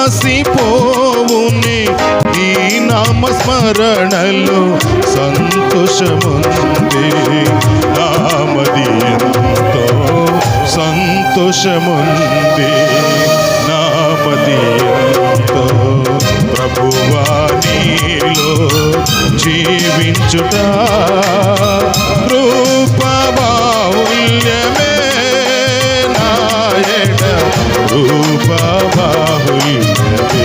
సమసిపోవుని ఈ నామస్మరణలో సంతోషముంది. నామది ఎంతో సంతోషముంది. నామది ఎంతో ప్రభువా నీలో జీవించుట రూపబాహుల్యమే నాయన రూపబాహుల్య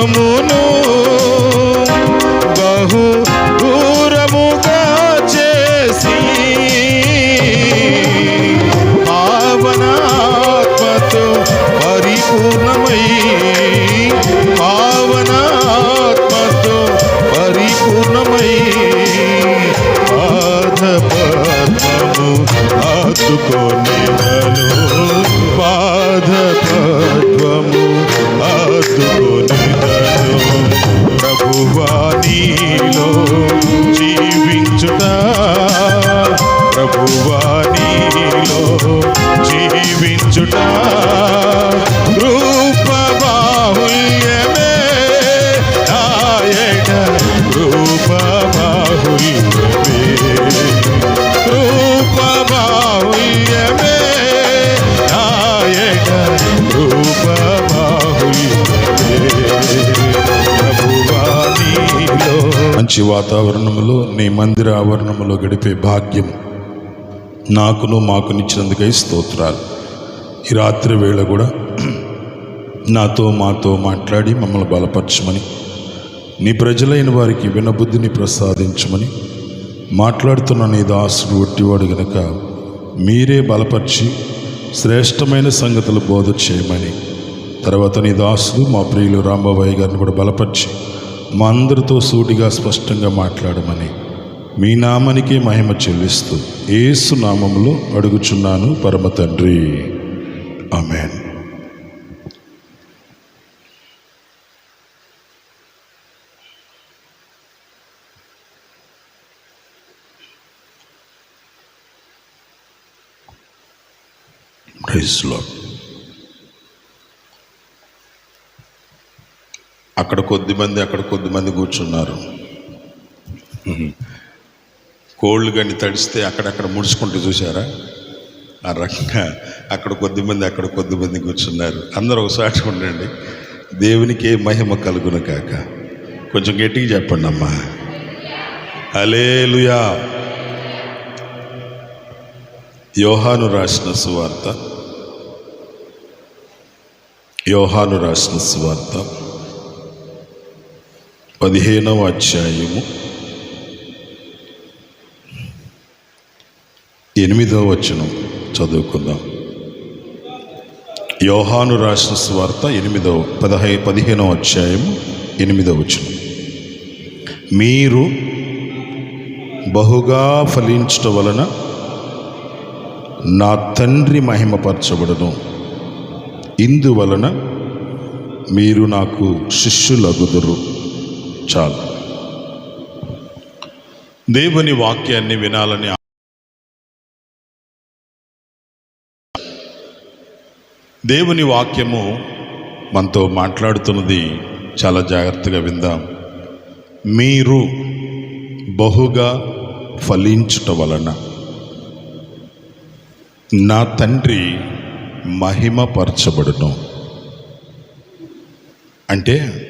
amor మంచి వాతావరణంలో నీ మందిర ఆవరణంలో గడిపే భాగ్యం నాకును మాకునిచ్చినందుకై స్తోత్రాలు. ఈ రాత్రి వేళ కూడా నాతో మాతో మాట్లాడి మమ్మల్ని బలపరచమని నీ ప్రజలైన వారికి వినబుద్ధిని ప్రసాదించమని మాట్లాడుతున్న నీ దాసుడు ఒట్టివాడు గనక మీరే బలపరిచి శ్రేష్టమైన సంగతులు బోధ చేయమని. తర్వాత నీ దాసుడు మా ప్రియులు రాంబాబాయి గారిని కూడా బలపరిచి మా అందరితో సూటిగా స్పష్టంగా మాట్లాడమని మీ నామానికి మహిమ చెల్లిస్తూ ఏసు నామంలో అడుగుచున్నాను పరమ తండ్రి. ఆమెన్. ప్రైజ్ అక్కడ కొద్ది మంది అక్కడ కొద్ది మంది కూర్చున్నారు. కోళ్ళు కానీ తడిస్తే అక్కడక్కడ ముడుచుకుంటూ చూసారా ఆ రకంగా అక్కడ కొద్ది మంది అక్కడ కొద్ది మంది కూర్చున్నారు. అందరూ ఒకసారి ఉండండి దేవునికి మహిమ కలుగును కాక కొంచెం గట్టిగా చెప్పండి అమ్మా. అలేలుయా యోహాను రాసిన సువార్త. యోహాను రాసిన సువార్త పదిహేనవ అధ్యాయము ఎనిమిదవ వచనం చదువుకుందాం. యోహాను రాసిన స్వార్త ఎనిమిదవ పదహై పదిహేనవ అధ్యాయం ఎనిమిదవ వచనం. మీరు బహుగా ఫలించటం వలన నా తండ్రి మహిమపరచబడను. ఇందువలన మీరు నాకు శిష్యులగుదురు. చాలు. దేవుని వాక్యాన్ని వినాలని దేవుని వాక్యము మనతో మాట్లాడుతున్నది చాలా జాగ్రత్తగా విందాం. మీరు బహుగా ఫలించుట వలన నా తండ్రి మహిమపరచబడును. అంటే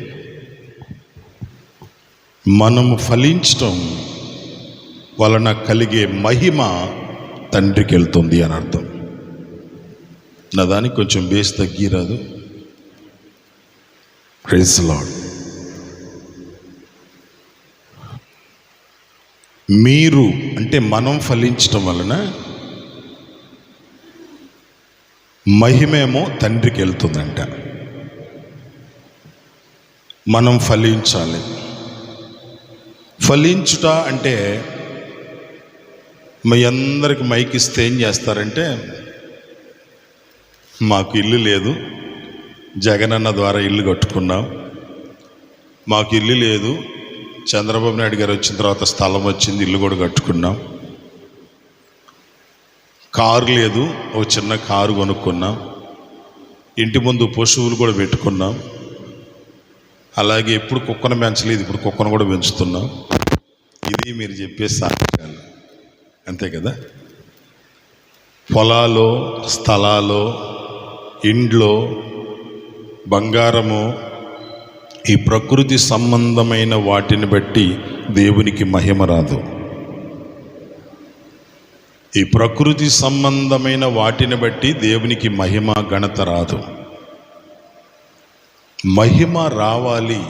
మనము ఫలించటం వలన కలిగే మహిమ తండ్రికి వెళ్తుంది అని అర్థం. నా దానికి కొంచెం బేస్ తగ్గిరాదు ప్రైజ్ లాడ్ మీరు అంటే మనం ఫలించటం వలన మహిమేమో తండ్రికి వెళ్తుందంట. మనం ఫలించాలి. ఫలించుట అంటే మీ అందరికి మైక్ ఇస్తే ఏం చేస్తారంటే మాకు ఇల్లు లేదు జగనన్న ద్వారా ఇల్లు కట్టుకున్నాం. మాకు ఇల్లు లేదు చంద్రబాబు నాయుడు గారు వచ్చిన తర్వాత స్థలం వచ్చింది ఇల్లు కూడా కట్టుకున్నాం. కారు లేదు ఒక చిన్న కారు కొనుక్కున్నాం. ఇంటి ముందు పశువులు కూడా పెట్టుకున్నాం. అలాగే ఎప్పుడు కుక్కను పెంచలేదు ఇప్పుడు కుక్కను కూడా పెంచుతున్నాం. ఇది మీరు చెప్పే సాక్ష్యాలు. అంతే కదా? పొలాలు స్థలాలు ఇండ్లు బంగారము ఈ ప్రకృతి సంబంధమైన వాటిని బట్టి దేవునికి మహిమ రాదు. ఈ ప్రకృతి సంబంధమైన వాటిని బట్టి దేవునికి మహిమ ఘనత రాదు. మహిమ రావాలి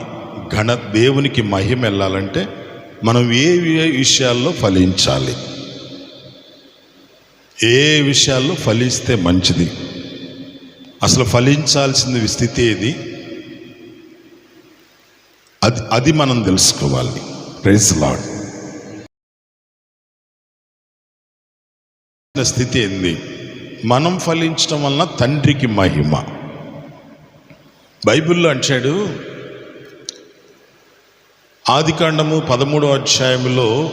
ఘన దేవునికి మహిమ వెళ్ళాలంటే మనం ఏ ఏ విషయాల్లో ఫలించాలి? ఏ విషయాల్లో ఫలిస్తే మంచిది? అసలు ఫలించాల్సిన స్థితి ఏది? అది అది మనం తెలుసుకోవాలి. ప్రైజ్ లాడ్ స్థితి ఏంది? మనం ఫలించడం వలన తండ్రికి మహిమ. బైబిల్లో అంటాడు ఆదికాండము పదమూడో అధ్యాయంలో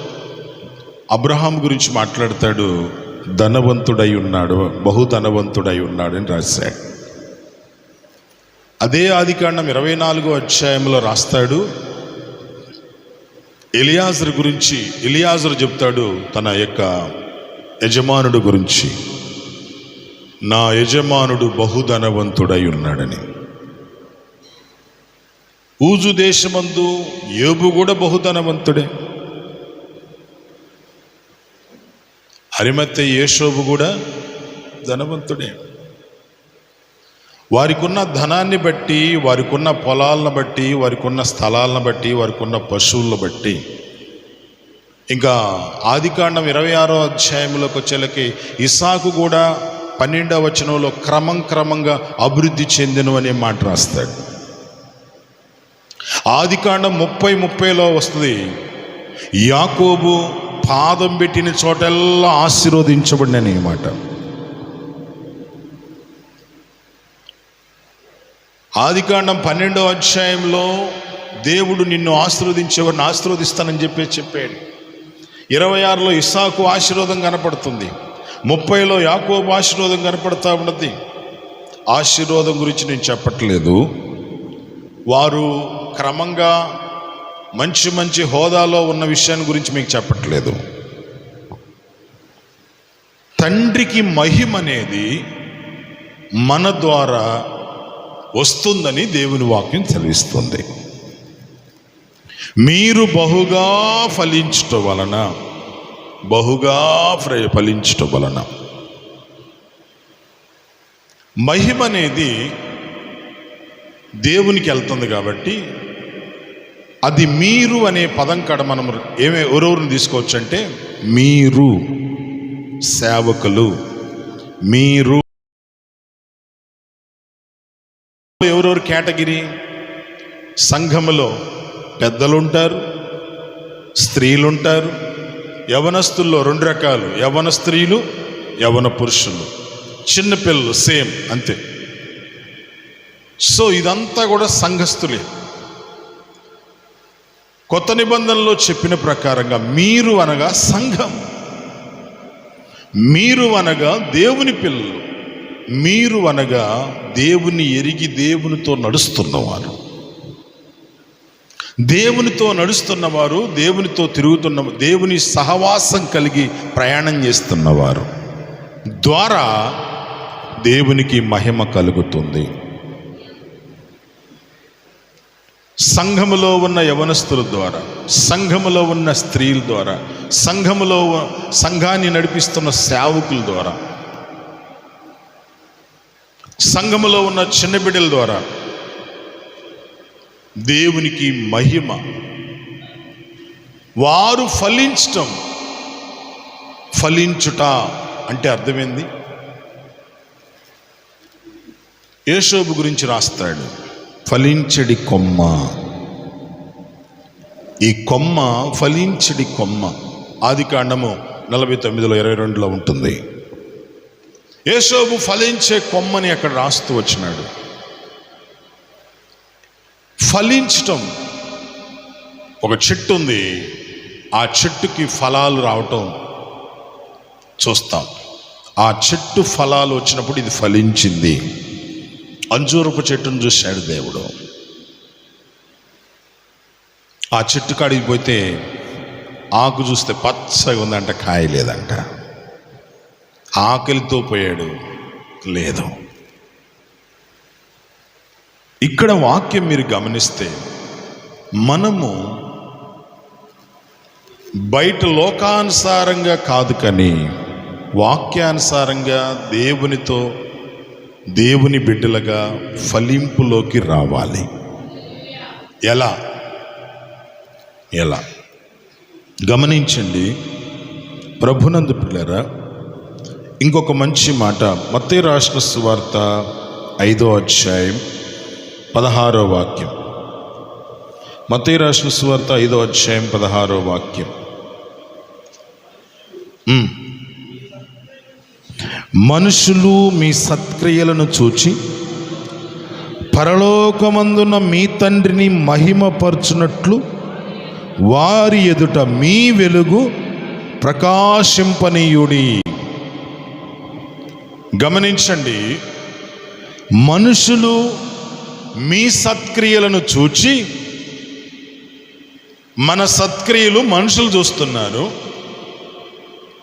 అబ్రహాం గురించి మాట్లాడతాడు ధనవంతుడై ఉన్నాడు బహుధనవంతుడై ఉన్నాడు అని రాశాడు. అదే ఆదికాండం ఇరవై నాలుగో అధ్యాయంలో రాస్తాడు ఎలియాజర్ గురించి ఎలియాజర్ చెప్తాడు తన యొక్క యజమానుడు గురించి. నా యజమానుడు బహుధనవంతుడై ఉన్నాడని ఊజు దేశమందు ఏబు కూడా బహుధనవంతుడే. హరిమత్తె యేషోబు కూడా ధనవంతుడే. వారికున్న ధనాన్ని బట్టి వారికున్న పొలాలను బట్టి వారికి ఉన్న స్థలాలను బట్టి వారికి ఉన్న పశువులను బట్టి ఇంకా ఆదికాండం ఇరవై ఆరో అధ్యాయంలోకి వచ్చేలకి ఇసాకు కూడా పన్నెండవ వచనంలో క్రమం క్రమంగా అభివృద్ధి చెందిన అనే మాట రాస్తాడు. ఆదికాండం ముప్పై ముప్పైలో వస్తుంది. యాకోబు పాదం పెట్టిన చోటల్లా ఆశీర్వదించబడిన మాట. ఆదికాండం పన్నెండో అధ్యాయంలో దేవుడు నిన్ను ఆశీర్వదించేవాడిని ఆశీర్వదిస్తానని చెప్పి చెప్పాడు. ఇరవై ఆరులో ఇస్సాకు ఆశీర్వాదం కనపడుతుంది. ముప్పైలో యాకోబు ఆశీర్వాదం కనపడతా ఉన్నది. ఆశీర్వాదం గురించి నేను చెప్పట్లేదు. వారు క్రమంగా మంచి మంచి హోదాలో ఉన్న విషయాన్ని గురించి మీకు చెప్పట్లేదు. తండ్రికి మహిమ అనేది మన ద్వారా వస్తుందని దేవుని వాక్యం తెలివిస్తుంది మీరు బహుగా ఫలించటం వలన బహుగా ఫలించట వలన. మహిమ అనేది దేవునికి వెళ్తుంది కాబట్టి అది మీరు అనే పదం కాడ మనం ఏమే ఎవరెవరిని తీసుకోవచ్చు అంటే మీరు సేవకులు. మీరు ఎవరెవరు కేటగిరీ? సంఘములో పెద్దలుంటారు స్త్రీలుంటారు స్త్రీలు ఉంటారు యవనస్తుల్లో రెండు రకాలు యవన స్త్రీలు యవన పురుషులు. చిన్నపిల్లలు సేమ్ అంతే. సో ఇదంతా కూడా సంఘస్థులే. కొత్త నిబంధనలో చెప్పిన ప్రకారంగా మీరు అనగా సంఘం. మీరు అనగా దేవుని పిల్లలు. మీరు అనగా దేవుని ఎరిగి దేవునితో నడుస్తున్నవారు. దేవునితో నడుస్తున్నవారు దేవునితో తిరుగుతున్న దేవుని సహవాసం కలిగి ప్రయాణం చేస్తున్నవారు. ద్వారా దేవునికి మహిమ కలుగుతుంది. సంఘములో ఉన్న యవనస్తుల ద్వారా సంఘములో ఉన్న స్త్రీల ద్వారా సంఘములో సంఘాన్ని నడిపిస్తున్న సేవకుల ద్వారా సంఘములో ఉన్న చిన్న బిడ్డల ద్వారా దేవునికి మహిమ. వారు ఫలించటం. ఫలించుట అంటే అర్థమైంది? యేషోబు గురించి రాస్తాడు. ఫలించడి కొమ్మ. ఈ కొమ్మ ఫలించడి కొమ్మ. ఆది కాండము నలభై తొమ్మిదిలో ఇరవై రెండులో ఉంటుంది. యేషోబు ఫలించే కొమ్మని అక్కడ రాస్తూ వచ్చినాడు. ఫలించటం. ఒక చెట్టు ఉంది. ఆ చెట్టుకి ఫలాలు రావటం చూస్తాం. ఆ చెట్టు ఫలాలు వచ్చినప్పుడు ఇది ఫలించింది. అంజూరపు చెట్టును చూశాడు దేవుడు. ఆ చెట్టు కాడికి పోతే ఆకు చూస్తే పచ్చగా ఉందంట కాయ లేదంట ఆకలితో పోయాడు. లేదు. ఇక్కడ వాక్యం మీరు గమనిస్తే మనము బయట లోకానుసారంగా కాదు కానీ వాక్యానుసారంగా దేవునితో దేవుని బిడ్డలుగా ఫలింపులోకి రావాలి. ఎలా? ఎలా? గమనించండి. ప్రభునందు పిల్లరా ఇంకొక మంచి మాట మత్తే రాష్ట్ర సువార్త ఐదో అధ్యాయం పదహారో వాక్యం. మతీ రాసిన సువార్త ఐదో అధ్యాయం పదహారో వాక్యం. మనుషులు మీ సత్క్రియలను చూచి పరలోకమందున మీ తండ్రిని మహిమపరచునట్లు వారి ఎదుట మీ వెలుగు ప్రకాశింపనీయుడి. గమనించండి మనుషులు మీ సత్క్రియలను చూచి మన సత్క్రియలు మనుషులు చూస్తున్నారు.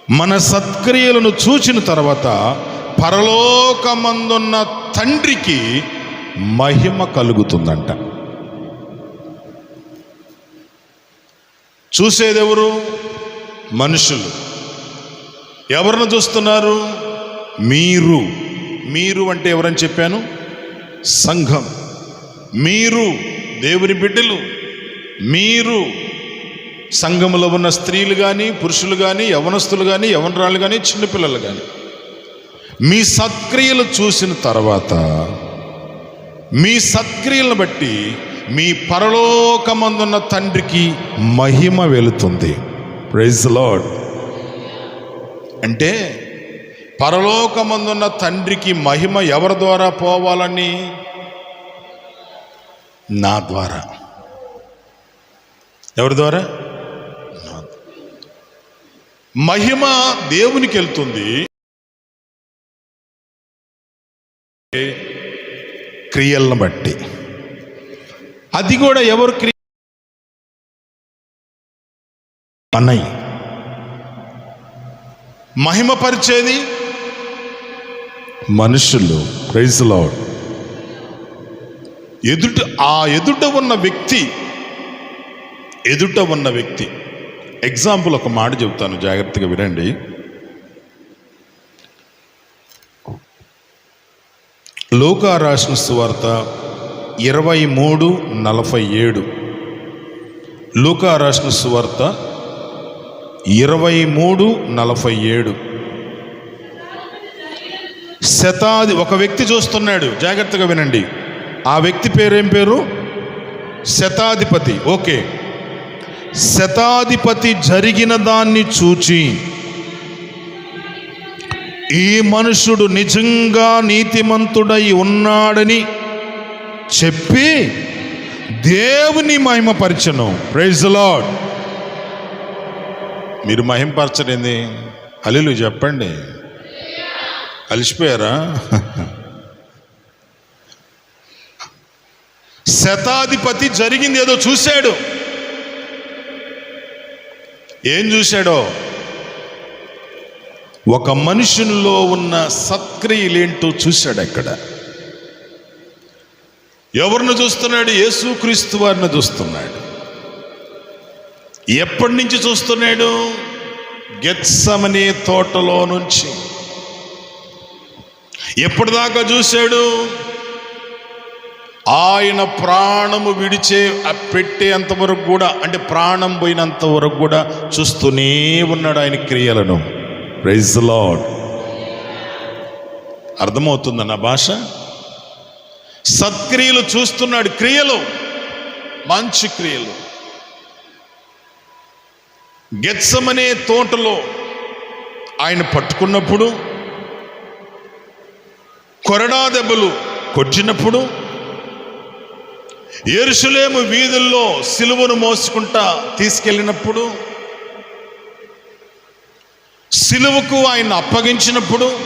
మన సత్క్రియలను చూచిన తర్వాత పరలోకమందున్న తండ్రికి మహిమ కలుగుతుందంట. చూసేదెవరు? మనుషులు. ఎవరిని చూస్తున్నారు? మీరు. మీరు అంటే ఎవరని చెప్పాను? సంఘం. మీరు దేవుని బిడ్డలు మీరు సంఘములో ఉన్న స్త్రీలు కానీ పురుషులు కానీ యవనస్తులు కానీ యవనరాలు కానీ చిన్నపిల్లలు కానీ మీ సత్క్రియలు చూసిన తర్వాత మీ సత్క్రియలను బట్టి మీ పరలోకమందున్న తండ్రికి మహిమ వెళుతుంది. ప్రైజ్ లార్డ్ అంటే పరలోకమందున్న తండ్రికి మహిమ ఎవరి ద్వారా పోవాలని? నా ద్వారా. ఎవరి ద్వారా? మహిమ దేవునికి వెళ్తుంది. క్రియలను బట్టి. అది కూడా ఎవరు క్రియ అన్నయ్య మహిమపరిచేది మనుషులు. ప్రైజ్ లాడ్ ఎదుట ఆ ఎదుట ఉన్న వ్యక్తి ఎదుట ఉన్న వ్యక్తి. ఎగ్జాంపుల్ ఒక మాట చెబుతాను జాగ్రత్తగా వినండి. లోకా రాసిన సువార్త ఇరవై మూడు నలభై ఏడు. లూకా రాసిన సువార్త ఇరవై మూడు నలభై ఏడు. శతాది ఒక వ్యక్తి చూస్తున్నాడు జాగ్రత్తగా వినండి. ఆ వ్యక్తి పేరేం పేరు? శతాధిపతి. ఓకే. శతాధిపతి జరిగిన దాన్ని చూచి ఈ మనుషుడు నిజంగా నీతిమంతుడై ఉన్నాడని చెప్పి దేవుని మహిమపరచను. ప్రైజ్ లాడ్ మీరు మహిమపరచలేంది హలీలు చెప్పండి. అలిసిపోయారా శతాధిపతి జరిగింది ఏదో చూశాడు. ఏం చూశాడో? ఒక మనుషుల్లో ఉన్న సత్క్రియలేంటో చూశాడు అక్కడ ఎవరిని చూస్తున్నాడు? యేసుక్రీస్తు వారిని చూస్తున్నాడు. ఎప్పటి నుంచి చూస్తున్నాడు? గెత్సమనే తోటలో నుంచి. ఎప్పటిదాకా చూశాడు? ఆయన ప్రాణము విడిచే ఆ పెట్టేంత వరకు కూడా అంటే ప్రాణం పోయినంత వరకు కూడా చూస్తూనే ఉన్నాడు ఆయన క్రియలను. ప్రైజ్ లాడ్ అర్థమవుతుందన్న భాష? సత్క్రియలు చూస్తున్నాడు క్రియలు మంచి క్రియలు. గెత్సమనే తోటలో ఆయన పట్టుకున్నప్పుడు కొరడా దెబ్బలు కొట్టినప్పుడు ఎరుసలేము వీధుల్లో సిలువను మోసుకుంటా తీసుకెళ్ళినప్పుడు సిలువకు ఆయన అప్పగించినప్పుడు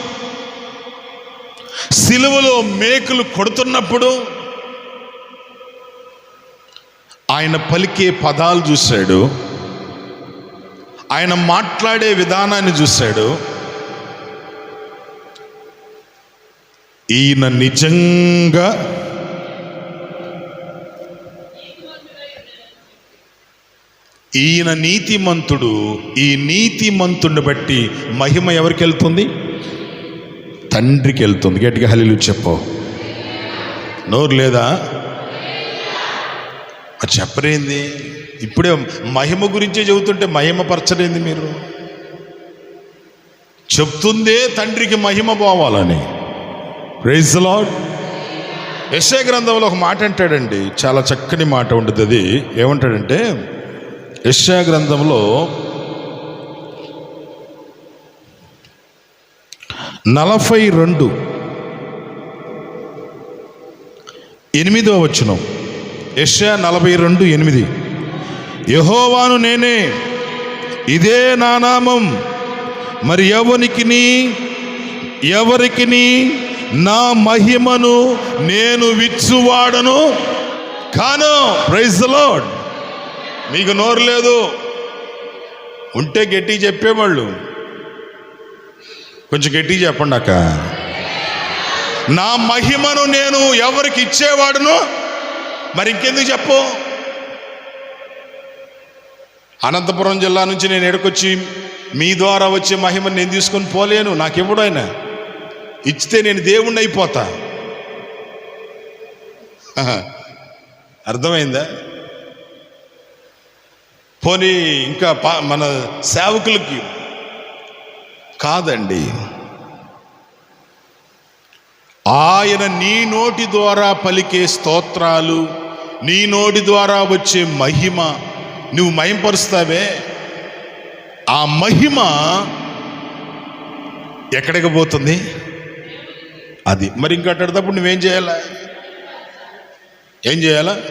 సిలువలో మేకులు కొడుతున్నప్పుడు ఆయన పలికే పదాలు చూశాడు. ఆయన మాట్లాడే విధానాన్ని చూశాడు. ఈయన నిజంగా ఈయన నీతిమంతుడు ఈ నీతిమంతుడిని బట్టి మహిమ ఎవరికి వెళ్తుంది తండ్రికి వెళ్తుంది గట్టిగా హలీలు చెప్పు. నోరు లేదా? చెప్పరేంది? ఇప్పుడే మహిమ గురించే చెబుతుంటే మహిమ పరచరేంది మీరు? చెప్తుందే తండ్రికి మహిమ పోవాలని. ప్రైజ్ లాడ్ యశయ గ్రంథంలో ఒక మాట అంటాడండి. చాలా చక్కని మాట ఉంటుంది అది. ఏమంటాడంటే యశయ గ్రంథంలో నలభై రెండు ఎనిమిదో వచనం. యష్యా నలభై రెండు ఎనిమిది. యహోవాను నేనే ఇదే నా నామం. మరి ఎవరికి ఎవరికిని నా మహిమను నేను విచ్చువాడను? కాను ప్రైజ్ లాడ్ మీకు నోరు లేదు. ఉంటే గట్టి చెప్పేవాళ్ళు. కొంచెం గట్టి చెప్పండి అక్క. నా మహిమను నేను ఎవరికి ఇచ్చేవాడును? మరి ఇంకెందుకు చెప్పు? అనంతపురం జిల్లా నుంచి నేను ఎడకొచ్చి మీ ద్వారా వచ్చే మహిమను నేను తీసుకొని పోలేను. నాకు ఇవ్వడు ఆయన? ఇచ్చితే నేను దేవుణ్ణి అయిపోతా. అర్థమైందా? పోనీ ఇంకా పా- మన సేవకులకి కాదండి. ఆయన నీ నోటి ద్వారా పలికే స్తోత్రాలు నీ నోటి ద్వారా వచ్చే మహిమ నువ్వు మయంపరుస్తావే? ఆ మహిమ ఎక్కడికి పోతుంది? అది. మరి ఇంకట్టేటప్పుడు నువ్వేం చేయాలా? ఏం చేయాలా?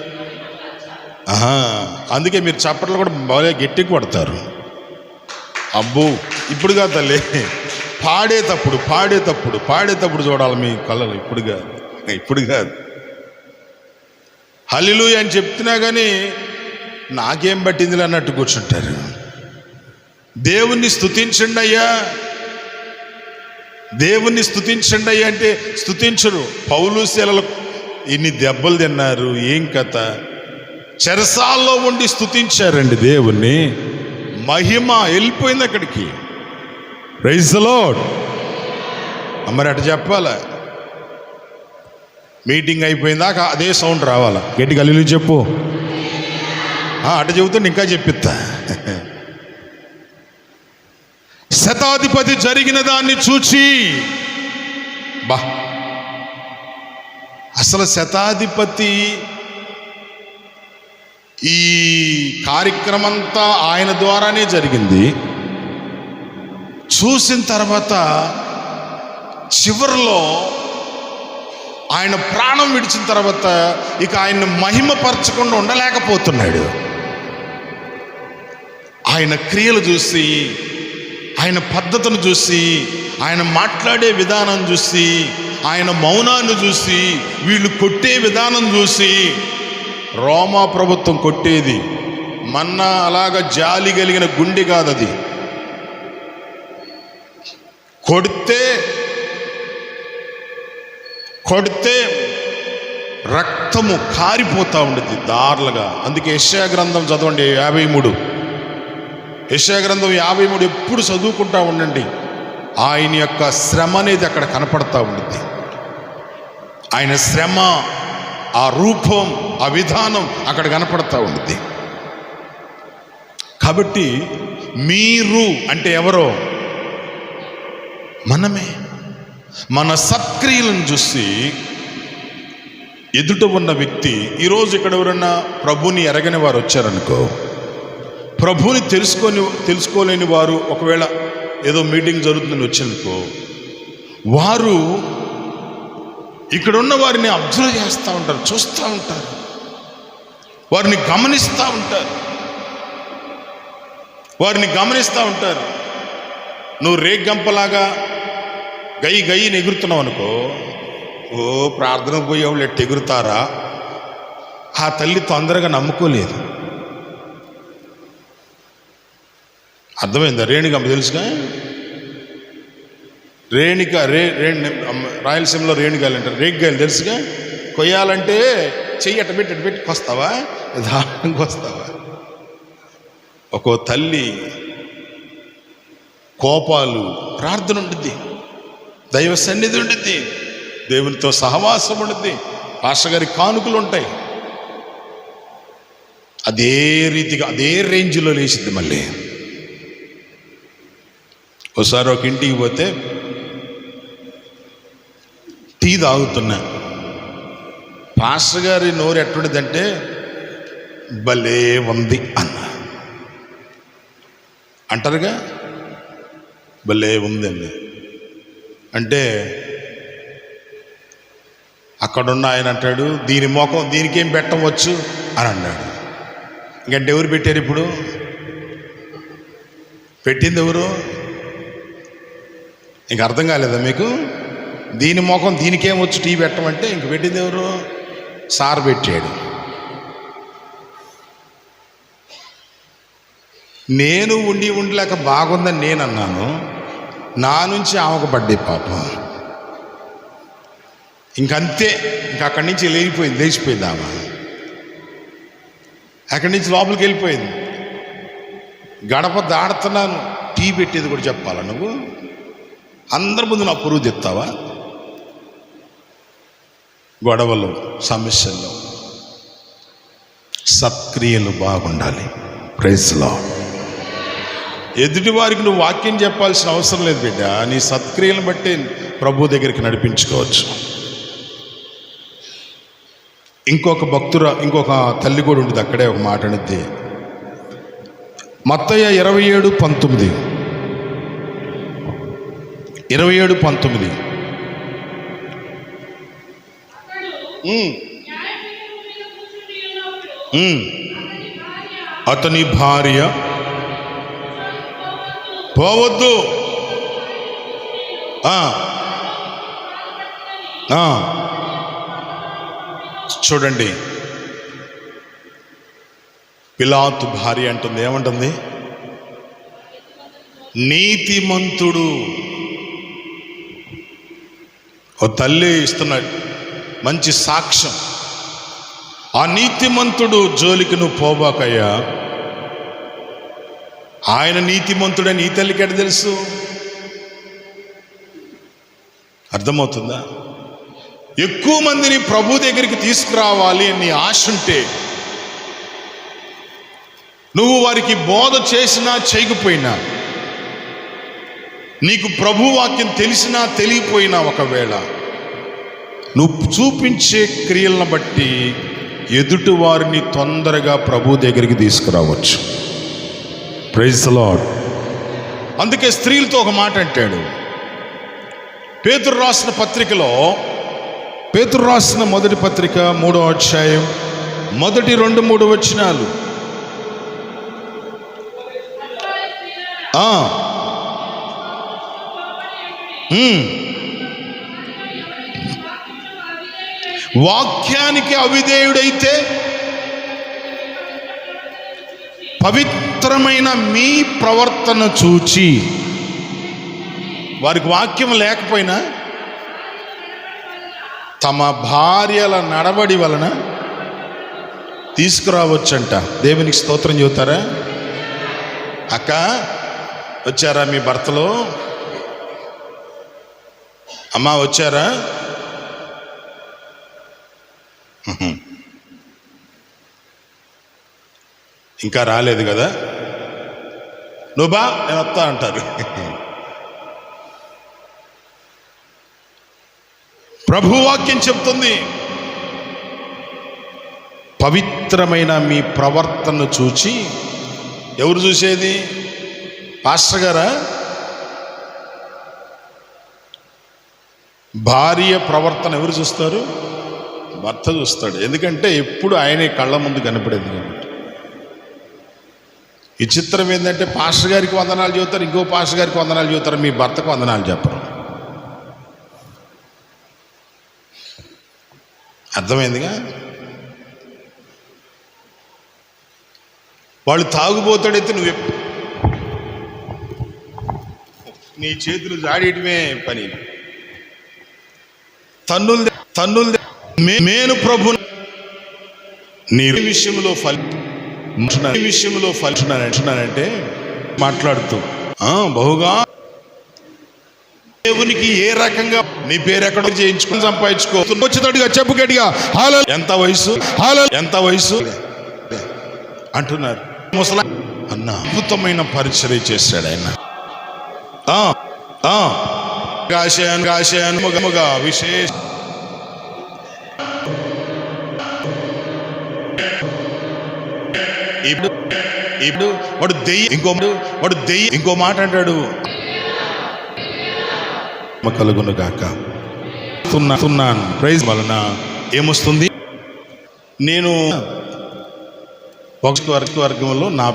అందుకే మీరు చప్పట్లు కూడా బాగా గట్టిగా కొడతారు. అబ్బో ఇప్పుడు తల్లి. పాడేటప్పుడు పాడేటప్పుడు పాడేటప్పుడు చూడాలి మీ కళ్ళలు ఇప్పుడు కాదు. ఇప్పుడు కాదు. హలిలు అని చెప్తున్నా కానీ నాకేం పట్టిందిలే అన్నట్టు కూర్చుంటారు. దేవుణ్ణి స్తుతించండి అయ్యా. దేవుణ్ణి స్తుతించండి అయ్యా అంటే స్తుతించరు. పౌలు శీలలకు ఇన్ని దెబ్బలు తిన్నారు ఏం కథ? చెరసాల్లో ఉండి స్థుతించారండి దేవుణ్ణి. మహిమ వెళ్ళిపోయింది అక్కడికి. రైజ్ లోడ్ మరి అటు చెప్పాలా? మీటింగ్ అయిపోయిందాక అదే సౌండ్ రావాలా? గట్టి గల్లీలు చెప్పు. అటు చెబుతుంటే ఇంకా చెప్పిస్తా. శతాధిపతి జరిగిన దాన్ని చూచి. బా. అసలు శతాధిపతి ఈ కార్యక్రమంతా ఆయన ద్వారానే జరిగింది. చూసిన తర్వాత చివరిలో ఆయన ప్రాణం విడిచిన తర్వాత ఇక ఆయన్ని మహిమపరచకుండా ఉండలేకపోతున్నాడు. ఆయన క్రియలు చూసి ఆయన పద్ధతిని చూసి ఆయన మాట్లాడే విధానం చూసి ఆయన మౌనాన్ని చూసి వీళ్ళు కొట్టే విధానం చూసి రోమా ప్రభుత్వం కొట్టేది. మన్నా అలాగ జాలి కలిగిన గుండె కాదు అది కొడితే కొడితే రక్తము కారిపోతూ ఉండేది దారులుగా. అందుకే యెషయా గ్రంథం చదవండి యాభై మూడు. యెషయా గ్రంథం యాభై మూడు ఎప్పుడు చదువుకుంటా ఉండండి. ఆయన యొక్క శ్రమ అనేది అక్కడ కనపడతా ఉండిద్ది. ఆయన శ్రమ ఆ రూపం ఆ విధానం అక్కడ కనపడతా ఉంది. కాబట్టి మీరు అంటే ఎవరో? మనమే. మన సత్క్రియలను చూసి ఎదుట ఉన్న వ్యక్తి ఈరోజు ఇక్కడ ఎవరన్నా ప్రభుని ఎరగని వారు వచ్చారనుకో ప్రభుని తెలుసుకొని తెలుసుకోలేని వారు ఒకవేళ ఏదో మీటింగ్ జరుగుతుందని వచ్చారనుకో వారు ఇక్కడ ఉన్న వారిని అబ్జర్వ్ చేస్తూ ఉంటారు చూస్తూ ఉంటారు. వారిని గమనిస్తూ ఉంటారు. వారిని గమనిస్తూ ఉంటారు. నువ్వు రేగ్గంపలాగా గై గయ్యని ఎగురుతున్నావు అనుకో ఓ ప్రార్థనకు పోయేవాళ్ళు ఎట్టు ఎగురుతారా? ఆ తల్లి తొందరగా నమ్ముకోలేదు. అర్థమైందా? రేణుగమ్మ తెలుసుగా? రేణిక రే రేణి రాయలసీమలో రేణిగాయలు అంటారు. రేణిగాయలు తెలుసుగా? కొయ్యాలంటే చెయ్యి అట్ట పెట్టి అట్ట పెట్టి కొస్తావా? దానికి వస్తావా ఒక్కో తల్లి కోపాలు ప్రార్థన ఉంటుంది దైవ సన్నిధి ఉండిద్ది. దేవునితో సహవాసం ఉండిద్ది. పాషగారి కానుకలు ఉంటాయి. అదే రీతిగా అదే రేంజ్లో లేచిద్ది మళ్ళీ. ఒకసారి ఒక ఇంటికి పోతే టీ తాగుతున్నా. పాస్టర్ గారి నోరు ఎట్టుండిదంటే భలే ఉంది అన్న. అంటారుగా? భలే ఉందండి అంటే అక్కడున్న ఆయన అంటాడు దీని ముఖం దీనికేం పెట్టవచ్చు అని అన్నాడు. ఇంకంటే ఎవరు పెట్టారు ఇప్పుడు? పెట్టింది ఎవరు? ఇంక అర్థం కాలేదా మీకు? దీని ముఖం దీనికేం వచ్చి టీ పెట్టమంటే ఇంక పెట్టింది ఎవరు? సార్ పెట్టాడు. నేను ఉండి ఉండలేక బాగుందని నేను అన్నాను నా నుంచి ఆమెకు పడ్డే పాపం. ఇంకంతే. ఇంక అక్కడి నుంచి లేచిపోయింది లేచిపోయింది ఆమె. అక్కడి నుంచి లోపలికి వెళ్ళిపోయింది. గడప దాడుతున్నాను టీ పెట్టేది కూడా చెప్పాలా నువ్వు? అందరి ముందు నా పురుగు తెస్తావా గొడవలు సమస్యలు. సత్క్రియలు బాగుండాలి. ప్రైజ్లో ఎదుటి వారికి నువ్వు వాక్యం చెప్పాల్సిన అవసరం లేదు బిడ్డ. నీ సత్క్రియలను బట్టి ప్రభు దగ్గరికి నడిపించుకోవచ్చు. ఇంకొక భక్తుర ఇంకొక తల్లి కూడా ఉంటుంది. అక్కడే ఒక మాట అనేది మత్తయ్య ఇరవై ఏడు పంతొమ్మిది. ఇరవై ఏడు పంతొమ్మిది. అతని భార్య పోవద్దు. చూడండి. పిలాత్ భార్య అంటుంది. ఏమంటుంది? నీతిమంతుడు. ఓ తల్లి ఇస్తున్నాడు మంచి సాక్ష్యం. ఆ నీతిమంతుడు జోలికి నువ్వు పోబాకయ్యా. ఆయన నీతిమంతుడని నీ తల్లికి ఎట తెలుసు? అర్థమవుతుందా? ఎక్కువ మందిని ప్రభు దగ్గరికి తీసుకురావాలి అని నీ ఆశ ఉంటే నువ్వు వారికి బోధ చేసినా చేయకపోయినా నీకు ప్రభు వాక్యం తెలిసినా తెలియపోయినా ఒకవేళ నువ్వు చూపించే క్రియలను బట్టి ఎదుటి వారిని తొందరగా ప్రభు దగ్గరికి తీసుకురావచ్చు. ప్రైజ్ లాడ్ అందుకే స్త్రీలతో ఒక మాట అంటాడు. పేతురు రాసిన పత్రికలో పేతురు రాసిన మొదటి పత్రిక మూడో అధ్యాయం మొదటి రెండు మూడు వచనాలు. ఆ, వాక్యానికి అవిధేయుడైతే పవిత్రమైన మీ ప్రవర్తన చూచి వారికి వాక్యం లేకపోయినా తమ భార్యల నడవడి వలన తీసుకురావచ్చంట. దేవునికి స్తోత్రం చెబుతారా? అక్క వచ్చారా మీ భర్తలో? అమ్మా వచ్చారా? ఇంకా రాలేదు కదా? నువ్వు బా నేను వస్తా అంటారు. ప్రభువాక్యం చెప్తుంది. పవిత్రమైన మీ ప్రవర్తన చూచి ఎవరు చూసేది? పాస్టర్ గారా? భార్య ప్రవర్తన ఎవరు చూస్తారు? భర్త చూస్తాడు. ఎందుకంటే ఎప్పుడు ఆయనే కళ్ళ ముందు కనపడేది కాబట్టి. ఈ చిత్రం ఏంటంటే పాస్టర్ గారికి వందనాలు చెబుతారు ఇంకో పాస్టర్ గారికి వందనాలు చెబుతారు మీ భర్తకు వందనాలు చెప్పరు. అర్థమైందిగా? వాళ్ళు తాగుబోతాడైతే నువ్వు ఎప్- నీ చేతులు జాడేయటమే పని. తన్నులు తన్నులు నేను ప్రభు నీ విషయంలో ఫలి విషయంలో ఫలించున్నానంటే మాట్లాడుతూ ఆ, బహుగా దేవునికి ఏ రకంగా నీ పేరు ఎక్కడ చేయించుకుని సంపాదించుకో. వచ్చేటట్టుగా చెప్పు గట్టిగా హాలో ఎంత వయసు? హాలో ఎంత వయసు? అంటున్నారు. ముసలా అన్న అద్భుతమైన పరిచయం చేశాడు ఆయన. ఆ, ఆ, కాశాను కాశాను ముగముగా విశేష ఇప్పుడు ఇప్పుడు వాడు దెయ్యం ఇంకో వాడు దెయ్యం ఇంకో మాట అంటాడు. కలుగును గాక. తున్నా సున్నా ప్రైజ్ వలన ఏమొస్తుంది? నేను ఒక వర్గ వర్గంలో నా